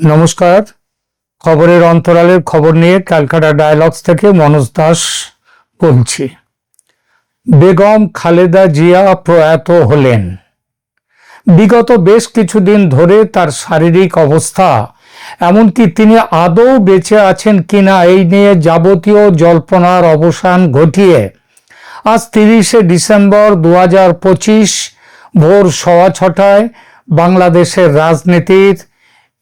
নমস্কার। খবরের অন্তরালের খবর নিয়ে ক্যালকাটা ডায়ালগস থেকে মনোজ দাস বলছি। বেগম খালেদা জিয়া প্রয়াত হলেন। বিগত বেশ কিছুদিন ধরে তার শারীরিক অবস্থা এমনকি তিনি আদৌ বেঁচে আছেন কিনা এই নিয়ে যাবতীয় জল্পনার অবসান ঘটিয়ে আজ তিরিশে ডিসেম্বর দু হাজার পঁচিশ ভোর সওয়া ছটায় বাংলাদেশের রাজনীতির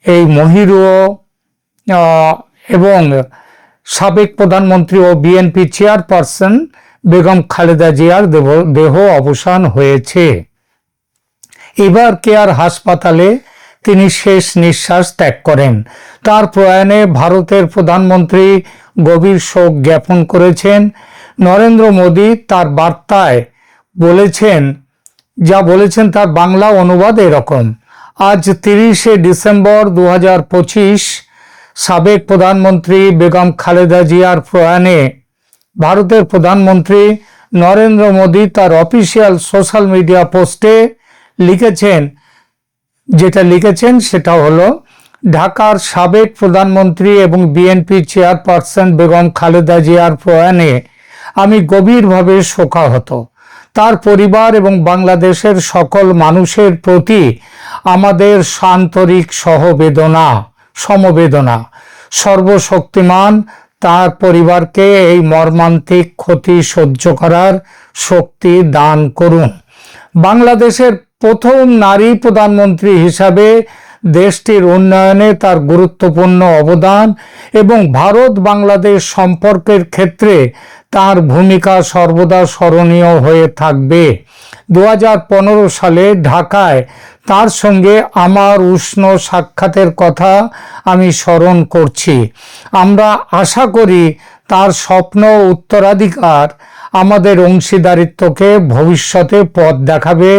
এই মহিরুয় আহ, এবং সাবেক প্রধানমন্ত্রী ও বিএনপি চেয়ারপারসন বেগম খালেদা জিয়ার দেহ অবসান হয়েছে। এবার কেয়ার হাসপাতালে তিনি শেষ নিঃশ্বাস ত্যাগ করেন। তার প্রয়াণে ভারতের প্রধানমন্ত্রী গভীর শোক জ্ঞাপন করেছেন। নরেন্দ্র মোদী তার বার্তায় বলেছেন যা বলেছেন তার বাংলা অনুবাদ এরকম। আজ তিরিশে ডিসেম্বর দু সাবেক প্রধানমন্ত্রী বেগম খালেদা জিয়ার প্রয়াণে ভারতের প্রধানমন্ত্রী নরেন্দ্র মোদী তার অফিসিয়াল সোশ্যাল মিডিয়া পোস্টে লিখেছেন, যেটা লিখেছেন সেটা হলো, ঢাকার সাবেক প্রধানমন্ত্রী এবং বিএনপি চেয়ারপারসন বেগম খালেদা জিয়ার প্রয়াণে আমি গভীরভাবে শোকাহত। তার পরিবার এবং বাংলাদেশের সকল মানুষের প্রতি আমাদের সান্তরিক সহবেদনা, সমবেদনা। সর্বশক্তিমান তার পরিবারকে এই মর্মান্তিক ক্ষতি সহ্য করার শক্তি দান করুন। বাংলাদেশের প্রথম নারী প্রধানমন্ত্রী হিসাবে দেশটির উন্নয়নে তার গুরুত্বপূর্ণ অবদান এবং ভারত বাংলাদেশ সম্পর্কের ক্ষেত্রে তার ভূমিকা সর্বদা স্মরণীয় হয়ে থাকবে। দু হাজার পনেরো সালে ঢাকায় তার সঙ্গে আমার উষ্ণ সাক্ষাতের কথা আমি স্মরণ করছি। আমরা আশা করি তার স্বপ্ন উত্তরাধিকার আমাদের অংশীদারিত্বকে ভবিষ্যতে পথ দেখাবে।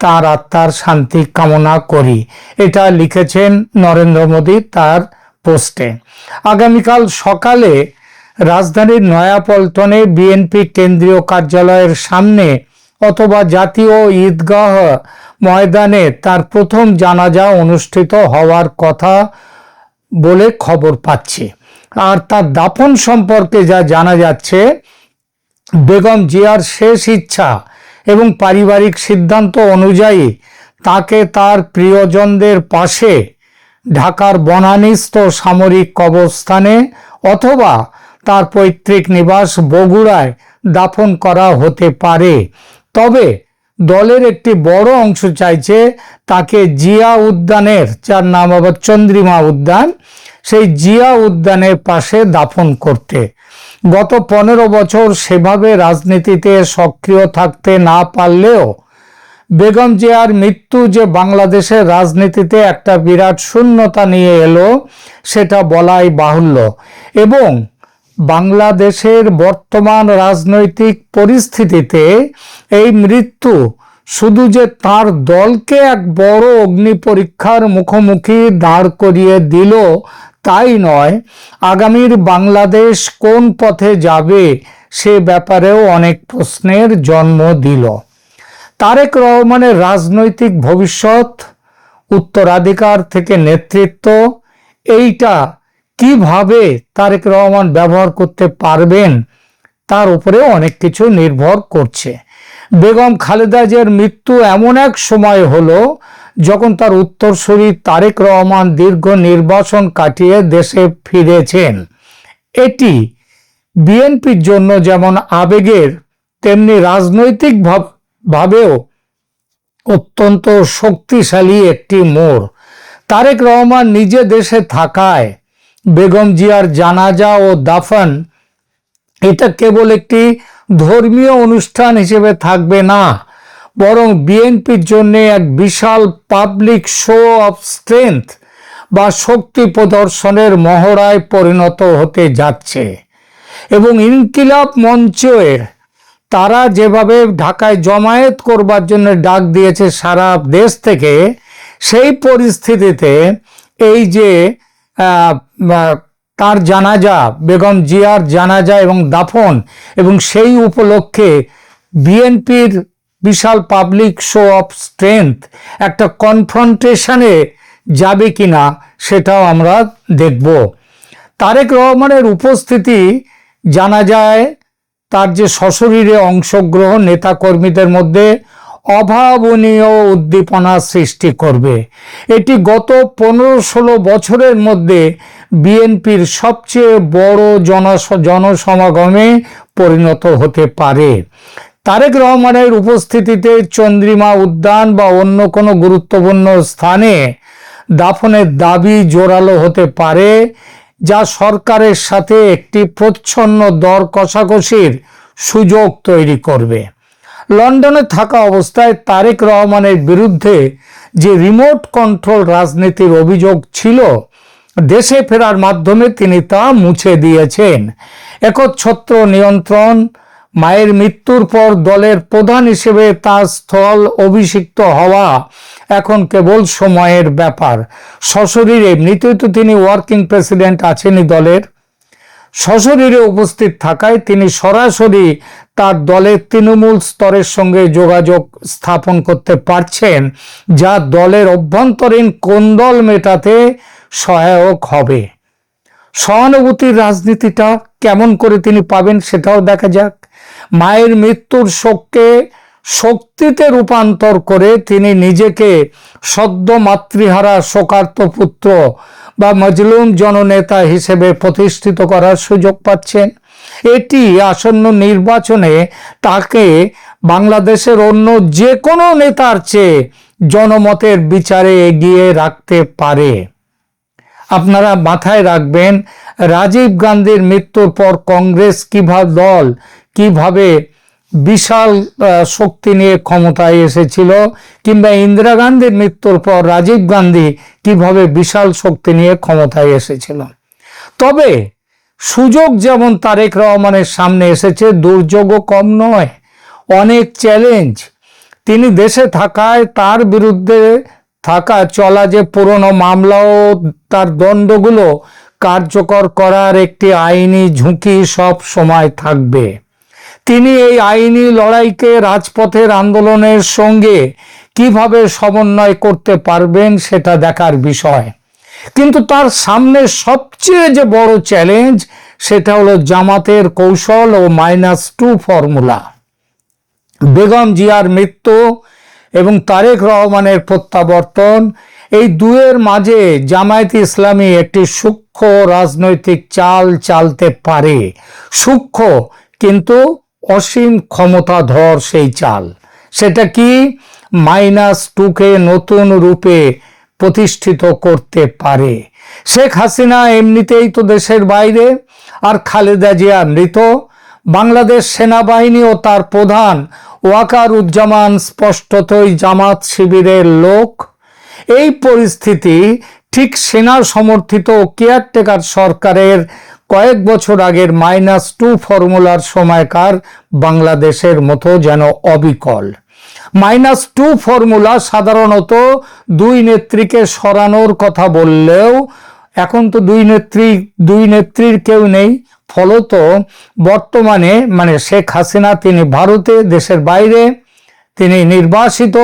তার আত্মার শান্তি কামনা করি। এটা লিখেছেন নরেন্দ্র মোদী তার পোস্টে। আগামীকাল সকালে রাজধানীর নয়াপল্টনে বিএনপি কেন্দ্রীয় কার্যালয়ের সামনে অথবা জাতীয় ঈদগাহ ময়দানে তার প্রথম জানাজা অনুষ্ঠিত হওয়ার কথা বলে খবর পাচ্ছি। আর তার দাফন সম্পর্কে যা জানা যাচ্ছে, বেগম জিয়ার শেষ ইচ্ছা এবং পারিবারিক সিদ্ধান্ত অনুযায়ী তাকে তার প্রিয়জনদের পাশে ঢাকার বনানিস্থ সামরিক কবরস্থানে অথবা তার পৈতৃক নিবাস বগুড়ায় দাফন করা হতে পারে। তবে দলের একটি বড় অংশ চাইছে তাকে জিয়া উদ্যানের, যার নাম আবার চন্দ্রিমা উদ্যান, সেই জিয়া উদ্যানের পাশে দাফন করতে। গত পনেরো বছর সেভাবে রাজনীতিতে সক্রিয় থাকতে না পারলেও বেগম জিয়ার মৃত্যু যে বাংলাদেশের রাজনীতিতে একটা বিরাট শূন্যতা নিয়ে এলো, সেটা বলাই বাহুল্য। এবং বাংলাদেশের বর্তমান রাজনৈতিক পরিস্থিতিতে এই মৃত্যু শুধু যে তার দলকে এক বড় অগ্নি পরীক্ষার মুখোমুখি দাঁড় করিয়ে দিল তাই নয়, আগামীর বাংলাদেশ কোন পথে যাবে সে ব্যাপারেও অনেক প্রশ্নের জন্ম দিল। তারেক রহমানের রাজনৈতিক ভবিষ্যৎ, উত্তরাধিকার থেকে নেতৃত্ব, এইটা কীভাবে তারেক রহমান ব্যবহার করতে পারবেন, তার উপরে অনেক কিছু নির্ভর করছে। বেগম খালেদা জিয়ার মৃত্যু এমন এক সময় হলো, যখন তার উত্তরসূরি তারেক রহমান দীর্ঘ নির্বাসন কাটিয়ে দেশে ফিরেছেন। এটি বিএনপির জন্য যেমন আবেগের, তেমনি রাজনৈতিক ভাব- ভাবেও অত্যন্ত শক্তিশালী একটি মোড়। তারেক রহমান নিজে দেশে থাকায় বেগম জিয়ার জানাজা ও দাফন, এটা কেবল একটি ধর্মীয় অনুষ্ঠান হিসেবে থাকবে না, বরং বিএনপির জন্য এক বিশাল পাবলিক শো অফ স্ট্রেংথ বা শক্তি প্রদর্শনের মহড়ায় পরিণত হতে যাচ্ছে। এবং ইনকিলাব মঞ্চের তারা যেভাবে ঢাকায় জমায়েত করবার জন্য ডাক দিয়েছে সারা দেশ থেকে, সেই পরিস্থিতিতে এই যে তার জানাজা, বেগম জিয়ার জানাজা এবং দাফন এবং সেই উপলক্ষে বিএনপির বিশাল পাবলিক শো অফ স্ট্রেংথ একটা কনফ্রন্টেশনে যাবে কি না সেটাও আমরা দেখব। তারেক রহমানের উপস্থিতি জানা যায়, তার যে সশরীরে অংশগ্রহণ নেতাকর্মীদের মধ্যে অভাবনীয় উদ্দীপনা সৃষ্টি করবে। এটি গত পনেরো ষোলো বছরের মধ্যে বিএনপির সবচেয়ে বড় জনস, জনসমাগমে পরিণত হতে পারে। তারেক রহমানের উপস্থিতিতে চন্দ্রিমা উদ্যান বা অন্য কোনো গুরুত্বপূর্ণ স্থানে দাফনের দাবি জোরালো হতে পারে, যা সরকারের সাথে একটি প্রচ্ছন্ন দর কষাকষির সুযোগ তৈরি করবে। লন্ডনে থাকা অবস্থায় তারেক রহমানের বিরুদ্ধে যে রিমোট কন্ট্রোল রাজনীতির অভিযোগ ছিল, দেশে ফেরার মাধ্যমে তিনি তা মুছে দিয়েছেন। একচ্ছত্র নিয়ন্ত্রণ, মায়ের মৃত্যুর পর দলের প্রধান হিসেবে তার স্থল অভিষিক্ত হওয়া এখন কেবল সময়ের ব্যাপার। সশরীরে এমনিতেই তো তিনি ওয়ার্কিং প্রেসিডেন্ট আছেনই দলের। সশরীরে উপস্থিত থাকায় তিনি সরাসরি তার দলের তৃণমূল স্তরের সঙ্গে যোগাযোগ স্থাপন করতে পারছেন, যা দলের অভ্যন্তরীণ কোন্দল মেটাতে সহায়ক হবে। সহানুভূতির রাজনীতিটা কেমন করে তিনি পাবেন সেটাও দেখা যাক। মায়ের মৃত্যুর শোককে শক্তিতে রূপান্তর করে তিনি নিজেকে সদ্য মাতৃহারা শোকার্ত পুত্র বা মজলুম জননেতা হিসেবে প্রতিষ্ঠিত করার সুযোগ পাচ্ছেন। এটি আসন্ন নির্বাচনে তাকে বাংলাদেশের অন্য যে কোনো নেতার চেয়ে জনমতের বিচারে এগিয়ে রাখতে পারে। আপনারা মাথায় রাখবেন, রাজীব গান্ধীর মৃত্যুর পর কংগ্রেস কীভাবে দল কীভাবে বিশাল শক্তি নিয়ে ক্ষমতায় এসেছিল, কিংবা ইন্দিরা গান্ধীর মৃত্যুর পর রাজীব গান্ধী কীভাবে বিশাল শক্তি নিয়ে ক্ষমতায় এসেছিল। তবে সুযোগ যেমন তারেক রহমানের সামনে এসেছে, দুর্যোগও কম নয়, অনেক চ্যালেঞ্জ তিনি দেশে থাকায় তার বিরুদ্ধে থাকা, চলা যে পুরনো মামলা ও তার দণ্ডগুলো কার্যকর করার একটি আইনি ঝুঁকি সব সময় থাকবে। তিনি এই আইনি লড়াইকে রাজপথের আন্দোলনের সঙ্গে কীভাবে সমন্বয় করতে পারবেন সেটা দেখার বিষয়। কিন্তু তার সামনে সবচেয়ে যে বড় চ্যালেঞ্জ, সেটা হলো জামাতের কৌশল ও মাইনাস টু ফর্মুলা। বেগম জিয়ার মৃত্যু এবং তারেক রহমানের প্রত্যাবর্তন, এই দুয়ের মাঝে জামায়াত ইসলামী একটি সূক্ষ্ম রাজনৈতিক চাল চালতে পারে। সূক্ষ্ম, কিন্তু অসীম ক্ষমতাধর সেই চাল। সেটা কি? মাইনাস টুকে নতুন রূপে প্রতিষ্ঠিত করতে পারে। শেখ হাসিনা এমনিতেই তো দেশের বাইরে, আর খালেদা জিয়া মৃত। বাংলাদেশ সেনাবাহিনী ও তার প্রধান ওয়াকার উজ্জামান স্পষ্টতই জামাত শিবিরের লোক। এই পরিস্থিতি ঠিক সেনা সমর্থিত কেয়ারটেকার সরকারের কয়েক বছর আগের মাইনাস টু ফর্মুলার সময়কার বাংলাদেশের মতো যেন অবিকল। মাইনাস টু ফর্মুলা সাধারণত দুই নেত্রীকে সরানোর কথা বললেও এখন তো দুই নেত্রী, দুই নেত্রীর কেউ নেই। ফলত বর্তমানে মানে শেখ হাসিনা, তিনি ভারতে, দেশের বাইরে তিনি নির্বাসিত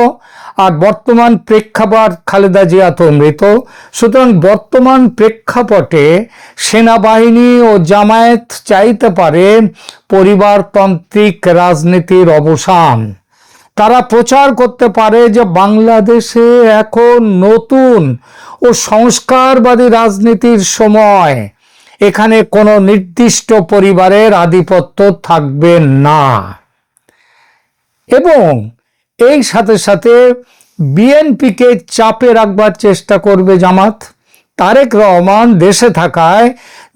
আর বর্তমান প্রেক্ষাপট খালেদা জিয়া তো মৃত। সুতরাং বর্তমান প্রেক্ষাপটে সেনাবাহিনী ও জামায়াত চাইতে পারে পরিবারতান্ত্রিক রাজনীতির অবসান। তারা প্রচার করতে পারে যে বাংলাদেশে এখন নতুন ও সংস্কারবাদী রাজনীতির সময়। এখানে কোনো নির্দিষ্ট পরিবারের আধিপত্য থাকবে না। এবং এই সাথে সাথে বিএনপিকে চাপে রাখবার চেষ্টা করবে জামাত। তারেক রহমান দেশে থাকায়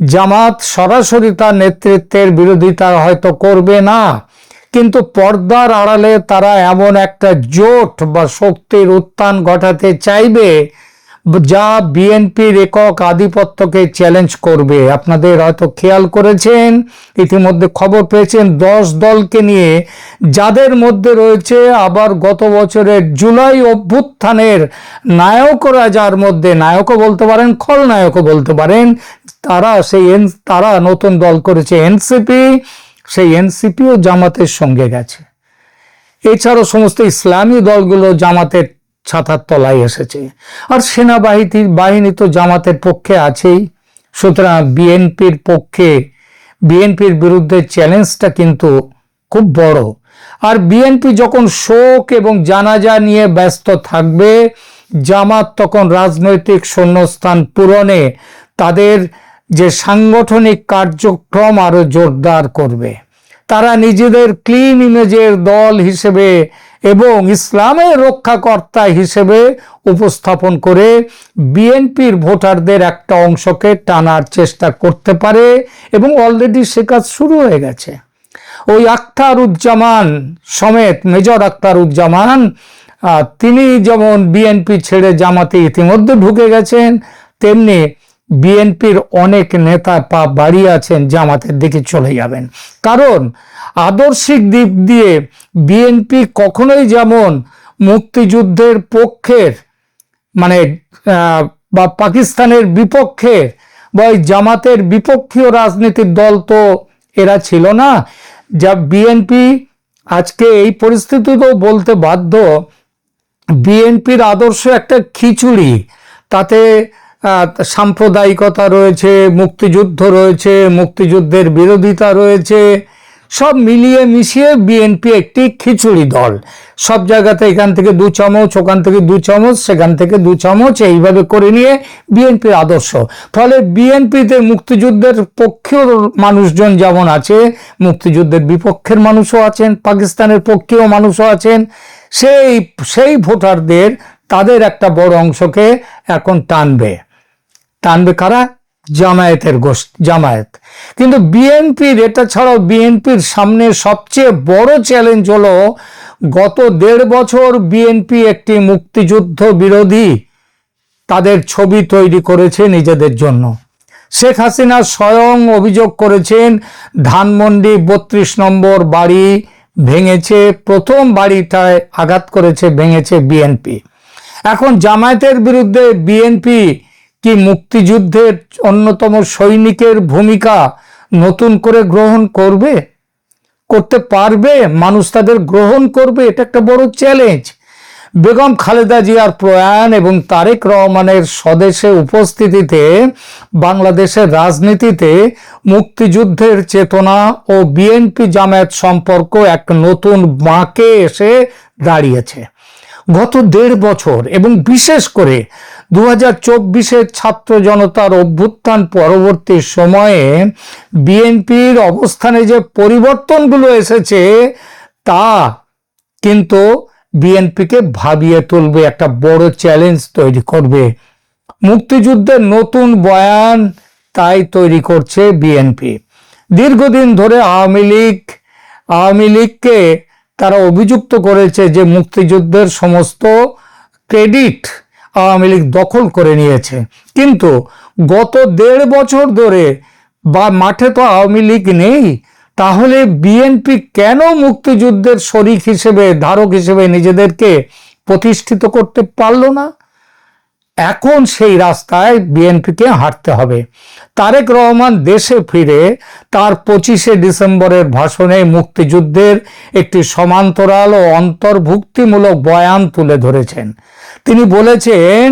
জামাত সরাসরি তার নেতৃত্বের বিরোধিতা হয়তো করবে না। কিন্তু পর্দার আড়ালে তারা এমন একটা জোট বা শক্তির উত্থান ঘটাতে চাইবে যা বিএনপির একক আধিপত্যকে চ্যালেঞ্জ করবে। আপনাদের হয়তো খেয়াল করেছেন, ইতিমধ্যে খবর পেয়েছেন, দশ দলকে নিয়ে যাদের মধ্যে রয়েছে আবার গত বছরের জুলাই অভ্যুত্থানের নায়করা যার মধ্যে, নায়কও বলতে পারেন খলনায়কও বলতে পারেন, তারা সেই এন, তারা নতুন দল করেছে এনসিপি সেই এনসিপিও জামাতের সঙ্গে গেছে। এছাড়াও সমস্ত ইসলামী দলগুলো জামাতের ছাতার তলায় এসেছে। আর সেনাবাহিনী বাহিনী তো জামাতের পক্ষে আছেই। সুতরাং বিএনপির পক্ষে, বিএনপির বিরুদ্ধে চ্যালেঞ্জটা কিন্তু খুব বড়। আর বিএনপি যখন শোক এবং জানাজা নিয়ে ব্যস্ত থাকবে, জামাত তখন রাজনৈতিক শূন্যস্থান পূরণে তাদের যে সাংগঠনিক কার্যক্রম আরও জোরদার করবে। তারা নিজেদের ক্লিন ইমেজের দল হিসেবে এবং ইসলামের রক্ষাকর্তা হিসেবে উপস্থাপন করে বিএনপির ভোটারদের একটা অংশকে টানার চেষ্টা করতে পারে এবং অলরেডি সে কাজ শুরু হয়ে গেছে। ওই আখতারুজ্জামান সমেত মেজর আখতারুজ্জামান আহ, তিনি যেমন বিএনপি ছেড়ে জামাতে ইতিমধ্যে ঢুকে গেছেন তেমনি বিএনপির অনেক নেতা পা বাড়িয়ে আছেন, জামাতের দিকে চলে যাবেন। কারণ আদর্শিক দিক দিয়ে বিএনপি কখনোই যেমন মুক্তিযুদ্ধের পক্ষের মানে বা পাকিস্তানের বিপক্ষে বা ওই জামাতের বিপক্ষীয় রাজনীতির দল তো এরা ছিল না। যা বিএনপি আজকে এই পরিস্থিতিতেও বলতে বাধ্য, বিএনপির আদর্শ একটা খিচুড়ি। তাতে সাম্প্রদায়িকতা রয়েছে, মুক্তিযুদ্ধ রয়েছে, মুক্তিযুদ্ধের বিরোধিতা রয়েছে, সব মিলিয়ে মিশিয়ে বিএনপি একটি খিচুড়ি দল। সব জায়গাতে এখান থেকে দু চামচ, ওখান থেকে দু চামচ, সেখান থেকে দু চামচ, এইভাবে করে নিয়ে বিএনপির আদর্শ। ফলে বিএনপিতে মুক্তিযুদ্ধের পক্ষেও মানুষজন যেমন আছে, মুক্তিযুদ্ধের বিপক্ষের মানুষও আছেন, পাকিস্তানের পক্ষেও মানুষও আছেন, সেই সেই ভোটারদের তাদের একটা বড় অংশকে এখন টানবে। টানবে কারা? জামায়াতের গোষ্ঠ জামায়াত। কিন্তু বিএনপির, এটা ছাড়াও বিএনপির সামনে সবচেয়ে বড় চ্যালেঞ্জ হলো গত দেড় বছর বিএনপি একটি মুক্তিযুদ্ধ বিরোধী তাদের ছবি তৈরি করেছে নিজেদের জন্য। শেখ হাসিনা স্বয়ং অভিযোগ করেছেন, ধানমন্ডি বত্রিশ নম্বর বাড়ি ভেঙেছে, প্রথম বাড়িটায় আঘাত করেছে, ভেঙেছে বিএনপি। এখন জামায়াতের বিরুদ্ধে বিএনপি কি মুক্তিযুদ্ধের অন্যতম সৈনিকের ভূমিকা নতুন করে গ্রহণ করবে? করতে পারবে? মানুষ তাদের গ্রহণ করবে? এটা একটা বড় চ্যালেঞ্জ বেগম খালেদা জিয়ার প্রয়াণ এবং তারেক রহমানের স্বদেশে উপস্থিতিতে, বাংলাদেশের রাজনীতিতে মুক্তিযুদ্ধের চেতনা ও বিএনপি জামায়াত সম্পর্ক এক নতুন বাঁকে এসে দাঁড়িয়েছে। গত দেড় বছর এবং বিশেষ করে দু হাজার চব্বিশের ছাত্র জনতার অভ্যুত্থান পরবর্তী সময়ে বিএনপির অবস্থানে যে পরিবর্তনগুলো এসেছে, তা কিন্তু বিএনপিকে ভাবিয়ে তুলবে, একটা বড় চ্যালেঞ্জ তৈরি করবে। মুক্তিযুদ্ধের নতুন বয়ান তাই তৈরি করছে বিএনপি। দীর্ঘদিন ধরে আওয়ামী লীগ, আওয়ামী লীগকে তারা অভিযুক্ত করেছে যে মুক্তিযুদ্ধের সমস্ত ক্রেডিট আওয়ামী লীগ দখল করে নিয়েছে। কিন্তু গত দেড় বছর ধরে বা মাঠে তো আওয়ামী লীগ নেই, তাহলে বিএনপি কেন মুক্তিযুদ্ধের শরিক হিসেবে, ধারক হিসেবে নিজেদেরকে প্রতিষ্ঠিত করতে পারল না? এখন সেই রাস্তায় বিএনপিকে হাঁটতে হবে। তারেক রহমান দেশে ফিরে তার পঁচিশে ডিসেম্বরের ভাষণে মুক্তিযুদ্ধের একটি সমান্তরাল ও অন্তর্ভুক্তিমূলক বয়ান তুলে ধরেছেন। তিনি বলেছেন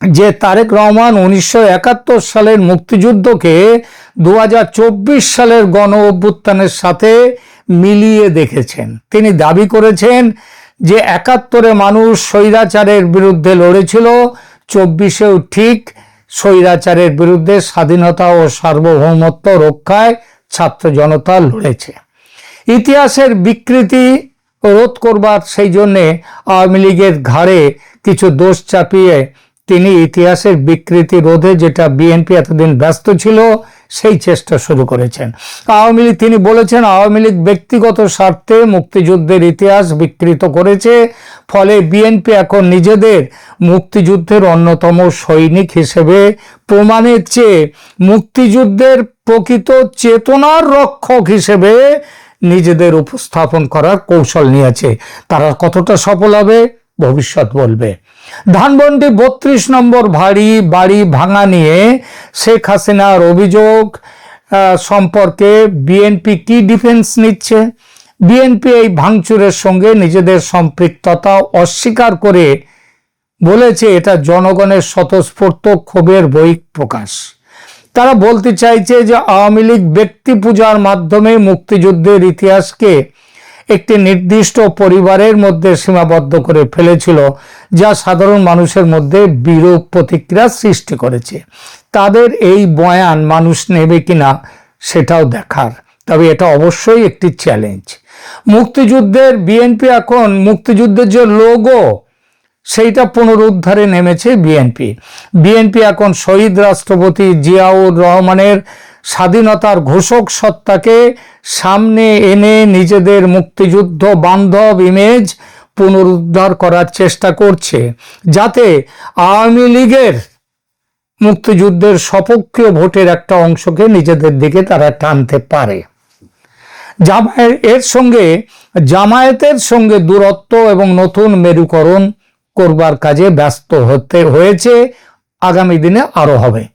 যে তারেক রহমান উনিশশো একাত্তর সালের মুক্তিযুদ্ধকে দু হাজার চব্বিশ সালের গণ অভ্যুত্থানের সাথে মিলিয়ে দেখেছেন। তিনি দাবি করেছেন যে একাত্তরে মানুষ স্বৈরাচারের বিরুদ্ধে লড়েছিল, চব্বিশেও ঠিক স্বৈরাচারের বিরুদ্ধে স্বাধীনতা ও সার্বভৌমত্ব রক্ষায় ছাত্র জনতা লড়েছে। ইতিহাসের বিকৃতি রোধ করবার সেই জন্যে আওয়ামী লীগের ঘাড়ে কিছু দোষ চাপিয়ে তিনি ইতিহাসের বিকৃতি রোধে যেটা বিএনপি এতদিন ব্যস্ত ছিল, সেই চেষ্টা শুরু করেছেন। আওয়ামী লীগ, তিনি বলেছেন, আওয়ামী লীগ ব্যক্তিগত স্বার্থে মুক্তিযুদ্ধের ইতিহাস বিকৃত করেছে, ফলে বিএনপি এখন নিজেদের মুক্তিযুদ্ধের অন্যতম সৈনিক হিসেবে প্রমাণের চেয়ে মুক্তিযুদ্ধের প্রকৃত চেতনার রক্ষক হিসেবে নিজেদের উপস্থাপন করার কৌশল নিয়েছে। তারা কতটা সফল হবে, ভবিষ্যৎ বলবে। ধানমন্ডি বত্রিশ নম্বর ভারী বাড়ি ভাঙা নিয়ে শেখ হাসিনার অভিযোগ সম্পর্কে বিএনপি কি ডিফেন্স নিচ্ছে? বিএনপি এই ভাঙচুরের সঙ্গে নিজেদের সম্পৃক্ততা অস্বীকার করে বলেছে, এটা জনগণের স্বতঃস্ফূর্ত ক্ষোভের বহিঃ প্রকাশ। তারা বলতে চাইছে যে আওয়ামী লীগ ব্যক্তি পূজার মাধ্যমে মুক্তিযুদ্ধের ইতিহাসকে একটি নির্দিষ্ট পরিবারের মধ্যে সীমাবদ্ধ করে ফেলেছিল, যা সাধারণ মানুষের মধ্যে বিরূপ প্রতিক্রিয়া সৃষ্টি করেছে। তাদের এই বয়ান মানুষ নেবে কিনা সেটাও দেখার, তবে এটা অবশ্যই একটি চ্যালেঞ্জ মুক্তিযুদ্ধের বিএনপি এখন, মুক্তিযুদ্ধের যে লোগো সেইটা পুনরুদ্ধারে নেমেছে বিএনপি বিএনপি এখন শহীদ রাষ্ট্রপতি জিয়াউর রহমানের স্বাধীনতার ঘোষক সত্তাকে সামনে এনে নিজেদের মুক্তিযুদ্ধ বান্ধব ইমেজ পুনরুদ্ধার করার চেষ্টা করছে, যাতে আওয়ামী লীগের মুক্তিযুদ্ধের সপক্ষীয় ভোটের একটা অংশকে নিজেদের দিকে তারা টানতে পারে। জামায়ের এর সঙ্গে, জামায়াতের সঙ্গে দূরত্ব এবং নতুন মেরুকরণ করবার কাজে ব্যস্ত হতে হয়েছে। আগামী দিনে আরও হবে।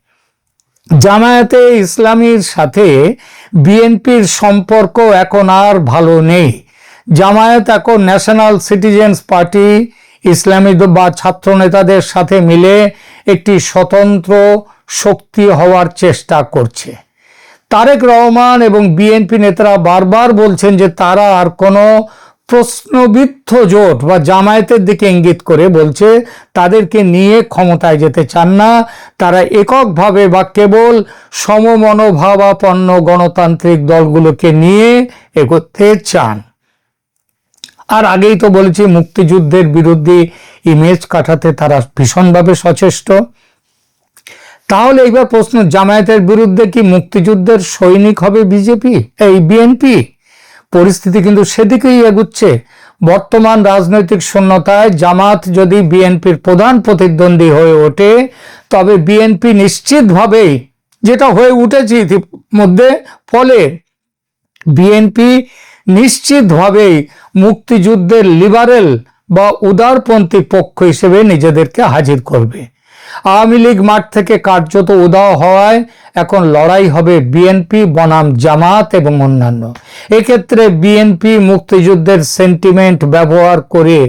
জামায়াতে ইসলামীর সাথে বিএনপির সম্পর্ক এখন আর ভালো নেই। জামায়াত এখন ন্যাশনাল সিটিজেন্স পার্টি, ইসলামী বা ছাত্র নেতাদের সাথে মিলে একটি স্বতন্ত্র শক্তি হওয়ার চেষ্টা করছে। তারেক রহমান এবং বিএনপি নেতারা বারবার বলছেন যে তারা আর কোনো প্রশ্নবিদ্ধ জোট বা জামায়াতের দিকে ইঙ্গিত করে বলছে, তাদেরকে নিয়ে ক্ষমতায় যেতে চান না। তারা এককভাবে বা কেবল সমমনোভাবাপন্ন গণতান্ত্রিক দলগুলোকে নিয়ে এগোতে চান। আর আগেই তো বলেছি, মুক্তিযুদ্ধের বিরুদ্ধে ইমেজ কাটাতে তারা ভীষণভাবে সচেষ্ট। তাহলে এইবার প্রশ্ন, জামায়াতের বিরুদ্ধে কি মুক্তিযুদ্ধের সৈনিক হবে বিজেপি? এই বিএনপি? পরিস্থিতি কিন্তু সেদিকেই এগুচ্ছে। বর্তমান রাজনৈতিক শূন্যতায় জামাত যদি বিএনপির প্রধান প্রতিদ্বন্দ্বী হয়ে ওঠে, তবে বিএনপি নিশ্চিতভাবেই যেটা হয়ে উঠেছে ইতিমধ্যে, ফলে বিএনপি নিশ্চিতভাবেই মুক্তিযুদ্ধের লিবারেল বা উদারপন্থী পক্ষ হিসেবে নিজেদেরকে হাজির করবে। আওয়ামী লীগ মাঠ থেকে কার্যত উদাও হওয়ায় এখন লড়াই হবে বিএনপি, বনাম জামাত এবং অন্যান্য। এক্ষেত্রে বিএনপি মুক্তিযুদ্ধের সেন্টিমেন্ট ব্যবহার করে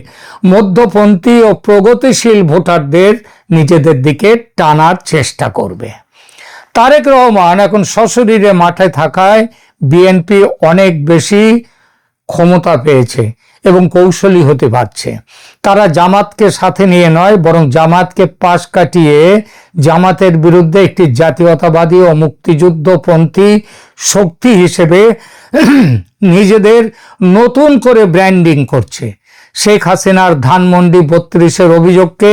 মধ্যপন্থী ও প্রগতিশীল ভোটারদের নিজেদের দিকে টানার চেষ্টা করবে। তারেক রহমান এখন সশরীরে মাঠে থাকায় বিএনপি অনেক বেশি ক্ষমতা পেয়েছে। এবং কৌশলী হতে পারছে। তারা জামাতকে সাথে নিয়ে নয়, বরং জামাতকে পাশ কাটিয়ে জামাতের বিরুদ্ধে একটি জাতীয়তাবাদী ও মুক্তিযুদ্ধপন্থী শক্তি হিসেবে নিজেদের নতুন করে ব্র্যান্ডিং করছে। শেখ হাসিনার ধানমন্ডি বত্রিশের অভিযোগকে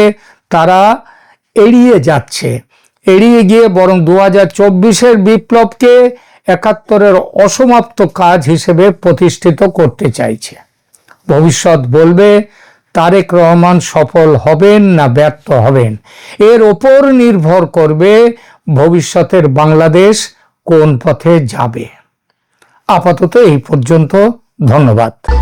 তারা এড়িয়ে যাচ্ছে। এড়িয়ে গিয়ে বরং দু হাজার চব্বিশের বিপ্লবকে একাত্তরের অসমাপ্ত কাজ হিসেবে প্রতিষ্ঠিত করতে চাইছে। ভবিষ্যৎ বলবে, তারেক রহমান সফল হবেন না ব্যর্থ হবেন? এর ওপর নির্ভর করবে ভবিষ্যতের বাংলাদেশ কোন পথে যাবে। আপাতত এই পর্যন্ত ধন্যবাদ।